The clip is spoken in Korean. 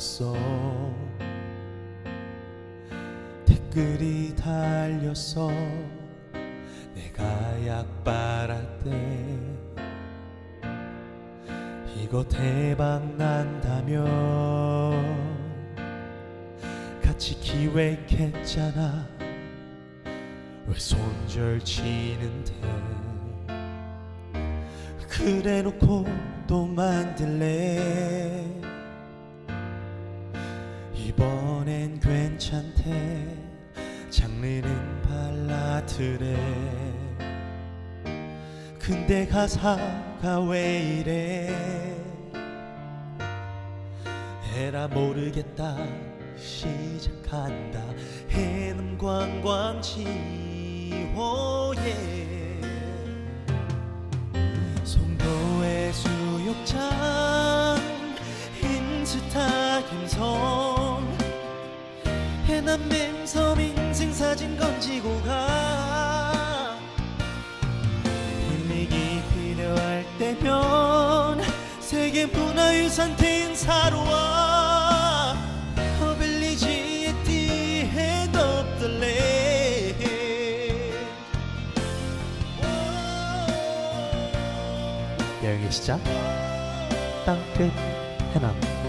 달렸어. 댓글이 달렸어 내가 약 빨았대 이거 대박 난다면 같이 기획했잖아. 왜 손절치는데? 그래 놓고 또 만들래 이번엔 괜찮대. 장르는 발라드래. 근데 가사가 왜 이래? 에라 모르겠다. 시작한다. 해남 관광지호예 송도의 수욕장 인스타 김성 해남 맹섬 인생 사진 건지고 가. 힐링이 필요할 때면 세계 문화유산 행사로 와 허블리지에 띠해 덮들래. 여행의 시작. 땅끝 해남